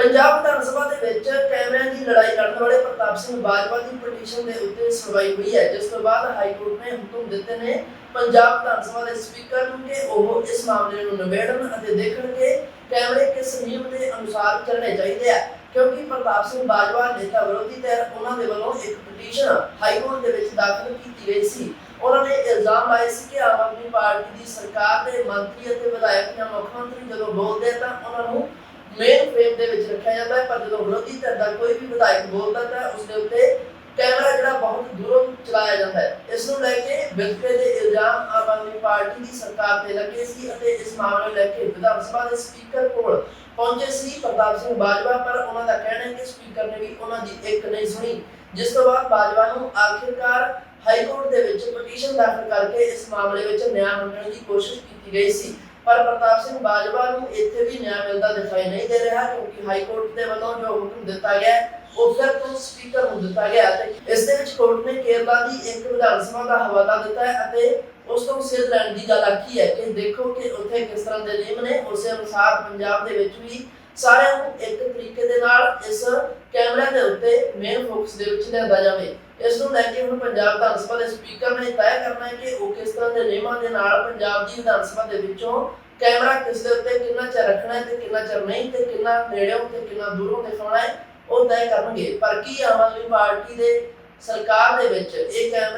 ਪੰਜਾਬ ਵਿਧਾਨ ਸਭਾ ਦੇ ਵਿੱਚ ਕੈਮਰਿਆਂ ਦੀ ਲੜਾਈ ਲੜਨ ਵਾਲੇ ਪ੍ਰਤਾਪ ਸਿੰਘ ਬਾਜਵਾ ਦੀ ਪਟੀਸ਼ਨ ਦੇ ਉੱਤੇ ਸੁਣਵਾਈ ਹੋਈ ਹੈ, ਜਿਸ ਤੋਂ ਬਾਅਦ ਹਾਈ ਕੋਰਟ ਨੇ ਹੁਕਮ ਦਿੱਤੇ ਨੇ ਪੰਜਾਬ ਵਿਧਾਨ ਸਭਾ ਦੇ ਸਪੀਕਰ ਨੂੰ ਕਿ ਉਹ ਇਸ ਮਾਮਲੇ ਨੂੰ ਨਿਬੇੜਨ ਅਤੇ ਦੇਖਣ ਕਿ ਕੈਮਰੇ ਕਿਸ ਨਿਯਮ ਦੇ ਅਨੁਸਾਰ ਚੱਲਣੇ ਚਾਹੀਦੇ ਆ। ਕਿਉਂਕਿ ਪ੍ਰਤਾਪ ਸਿੰਘ ਬਾਜਵਾ ਨੇਤਾ ਵਿਰੋਧੀ ਧਿਰ ਉਹਨਾਂ ਦੇ ਵੱਲੋਂ ਇੱਕ ਪਟੀਸ਼ਨ ਹਾਈ ਕੋਰਟ ਦੇ ਵਿੱਚ ਦਾਖਲ ਕੀਤੀ ਗਈ ਸੀ। ਉਹਨਾਂ ਨੇ ਇਲਜ਼ਾਮ ਲਾਏ ਸੀ ਕਿ ਆਮ ਆਦਮੀ ਪਾਰਟੀ ਦੀ ਸਰਕਾਰ ਦੇ ਮੰਤਰੀ ਅਤੇ ਵਿਧਾਇਕ ਜਾਂ ਮੁੱਖ ਮੰਤਰੀ ਜਦੋਂ ਬੋਲਦੇ ਤਾਂ ਉਹਨਾਂ ਨੂੰ ਮੇਨ ਫਰੇਮ ਦੇ ਵਿੱਚ ਰੱਖਿਆ ਜਾਂਦਾ ਹੈ, ਪਰ ਜਦੋਂ ਵਿਰੋਧੀ ਧਿਰ ਦਾ ਕੋਈ ਵੀ ਵਿਧਾਇਕ ਬੋਲਦਾ ਤਾਂ ਉਸ ਦੇ ਉੱਤੇ ਕੈਮਰਾ ਜਿਹੜਾ ਬਹੁਤ ਦੂਰੋਂ ਚਲਾਇਆ ਜਾਂਦਾ ਹੈ। ਇਸ ਨੂੰ ਲੈ ਕੇ ਵਿਤਕਰੇ ਦੇ ਇਲਜ਼ਾਮ ਆਮ ਆਦਮੀ ਪਾਰਟੀ ਦੀ ਸਰਕਾਰ ਤੇ ਲੱਗੇ ਸੀ ਅਤੇ ਇਸ ਮਾਮਲੇ ਲੈ ਕੇ ਵਿਧਾਨ ਸਭਾ ਦੇ ਸਪੀਕਰ ਕੋਲ ਪਹੁੰਚੇ ਸੀ ਪ੍ਰਤਾਪ ਸਿੰਘ ਬਾਜਵਾ, ਪਰ ਉਹਨਾਂ ਦਾ ਕਹਿਣਾ ਹੈ ਕਿ ਸਪੀਕਰ ਨੇ ਵੀ ਉਹਨਾਂ ਦੀ ਇੱਕ ਨਹੀਂ ਸੁਣੀ। ਜਿਸ ਤੋਂ ਬਾਅਦ ਬਾਜਵਾ ਨੂੰ ਆਖਿਰਕਾਰ ਹਾਈ ਕੋਰਟ ਦੇ ਵਿੱਚ ਪਟੀਸ਼ਨ ਦਾਖਲ ਕਰਕੇ ਇਸ ਮਾਮਲੇ ਵਿੱਚ ਨਿਆਂ ਮੰਗਣ ਦੀ ਕੋਸ਼ਿਸ਼ ਕੀਤੀ ਗਈ ਸੀ। ਪਰ ਪ੍ਰਤਾਪ ਸਿੰਘ ਬਾਜਵਾ ਨੂੰ ਇੱਥੇ ਵੀ ਨਿਆਂ ਮਿਲਦਾ ਦਿਖਾਈ ਨਹੀਂ ਦੇ ਰਿਹਾ ਕਿਉਂਕਿ ਹਾਈ ਕੋਰਟ ਦੇ ਵੱਲੋਂ ਜੋ ਹੁਕਮ ਦਿੱਤਾ ਗਿਆ ਉਹ ਫਿਰ ਤੋਂ ਸਪੀਕਰ ਨੂੰ ਦਿੱਤਾ ਗਿਆ ਤੇ ਇਸ ਦੇ ਵਿੱਚ ਕੋਰਟ ਨੇ ਕੇਰਲਾ ਦੀ ਇੱਕ ਵਿਧਾਨ ਸਭਾ ਦਾ ਹਵਾਲਾ ਦਿੱਤਾ ਹੈ ਅਤੇ ਉਸ ਤੋਂ ਸਿਰ ਲੈਣ ਦੀ ਗੱਲ ਆਖੀ ਹੈ ਕਿ ਦੇਖੋ ਕਿ ਉੱਥੇ ਕਿਸ ਤਰ੍ਹਾਂ ਦੇ ਨਿਯਮ ਨੇ, ਉਸੇ ਅਨੁਸਾਰ ਪੰਜਾਬ ਦੇ ਵਿੱਚ ਵੀ ਸਾਰਿਆਂ ਨੂੰ ਇੱਕ ਤਰੀਕੇ ਦੇ ਨਾਲ ਇਸ ਕੈਮਰੇ ਦੇ ਉੱਤੇ ਮੇਨ ਫੋਕਸ ਦੇ ਵਿੱਚ ਲਿਆਂਦਾ ਜਾਵੇ। ਇਸ ਨੂੰ ਲੈ ਕੇ ਹੁਣ ਪੰਜਾਬ ਵਿਧਾਨ ਸਭਾ ਦੇ ਸਪੀਕਰ ਨੇ ਤੈਅ ਕਰਨਾ ਹੈ ਕਿ ਉਹ ਕਿਸ ਤਰ੍ਹਾਂ ਦੇ ਨਿਯਮਾਂ ਦੇ ਨਾਲ ਪੰਜਾਬ ਦੀ ਵਿਧਾਨ ਸਭਾ ਦੇ ਵਿੱਚੋਂ ਕੈਮਰਾ ਕਿਸ ਦੇ ਉੱਤੇ ਕਿੰਨਾ ਚਿਰ ਰੱਖਣਾ ਹੈ ਤੇ ਕਿੰਨਾ ਚਿਰ ਨਹੀਂ ਤੇ ਕਿੰਨਾ ਨੇੜਿਓਂ ਤੇ ਕਿੰਨਾ ਦੂਰੋਂ ਦਿਖਾਉਣਾ ਹੈ, ਉਹ ਤੈਅ ਕਰਨਗੇ। ਪਰ ਕੀ ਆਮ ਆਦਮੀ ਪਾਰਟੀ ਦੇ ਸਰਕਾਰ ਦੇ ਵਿੱਚ ਇਹ ਕੈਮਰਿਆਂ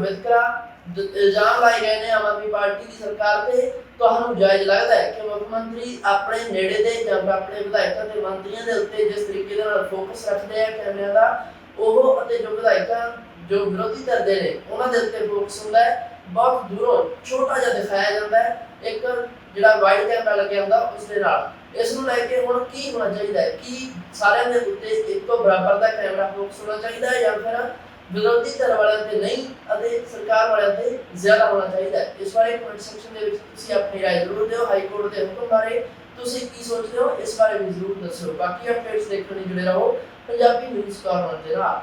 ਵਿਤਕਰਾ ਇਲਜ਼ਾਮ ਲਾਏ ਗਏ ਨੇ ਆਮ ਆਦਮੀ ਪਾਰਟੀ ਦੀ ਸਰਕਾਰ ਤੇ। ਤੁਹਾਨੂੰ ਜਾਇਜ਼ ਲੱਗਦਾ ਹੈ ਕਿ ਮੁੱਖ ਮੰਤਰੀ ਆਪਣੇ ਨੇੜੇ ਦੇ ਜਾਂ ਆਪਣੇ ਵਿਧਾਇਕਾਂ ਤੇ ਮੰਤਰੀਆਂ ਦੇ ਉੱਤੇ ਜਿਸ ਤਰੀਕੇ ਦੇ ਨਾਲ ਫੋਕਸ ਰੱਖਦੇ ਆ ਕੈਮਰਿਆਂ ਦਾ, ਉਹ ਅਤੇ ਜੋ ਵਿਧਾਇਕਾਂ ਜੋ ਵਿਰੋਧੀ ਧਿਰ ਨੇ, ਉਹਨਾਂ ਦੇ ਉੱਤੇ ਫੋਕਸ ਹੁੰਦਾ ਹੈ। ਬਹੁਤ ਦੂਰੋਂ ਛੋਟਾ ਜਿਹਾ ਦਿਖਾਇਆ ਜਾਂਦਾ ਹੈ। ਇੱਕ ਜਿਹੜਾ ਵਾਈਡ ਕੈਮਰਾ ਲੱਗਿਆ ਹੁੰਦਾ ਉਸ ਦੇ ਨਾਲ। ਇਸ ਨੂੰ ਲੈ ਕੇ ਹੁਣ ਕੀ ਹੋਣਾ ਚਾਹੀਦਾ ਹੈ? ਕਿ ਸਾਰਿਆਂ ਦੇ ਉੱਤੇ ਇੱਕੋ ਬਰਾਬਰ ਦਾ ਕੈਮਰਾ ਫੋਕਸ ਹੋਣਾ ਚਾਹੀਦਾ ਹੈ ਜਾਂ ਫਿਰ ਵਿਰੋਧੀ ਧਿਰ ਵਾਲਿਆਂ ਤੇ ਨਹੀਂ ਅਤੇ ਸਰਕਾਰ ਵਾਲਿਆਂ ਤੇ ਜ਼ਿਆਦਾ ਹੋਣਾ ਚਾਹੀਦਾ ਹੈ ਇਸ ਬਾਰੇ ਕਮੈਂਟ ਸੈਕਸ਼ਨ ਦੇ ਵਿੱਚ ਤੁਸੀਂ ਆਪਣੀ رائے ਜ਼ਰੂਰ ਦਿਓ ਹਾਈ ਕੋਰਟ ਦੇ ਹੁਕਮ ਬਾਰੇ ਤੁਸੀਂ ਕੀ ਸੋਚਦੇ ਹੋ ਇਸ ਬਾਰੇ ਵੀ ਜ਼ਰੂਰ ਦੱਸੋ ਬਾਕੀ ਅਪਡੇਟਸ ਦੇਖਣ ਲਈ ਜੁੜੇ ਰਹੋ ਪੰਜਾਬੀ ਨਿਊਜ਼ ਕਾਰਨਰ ਦੇ ਨਾਲ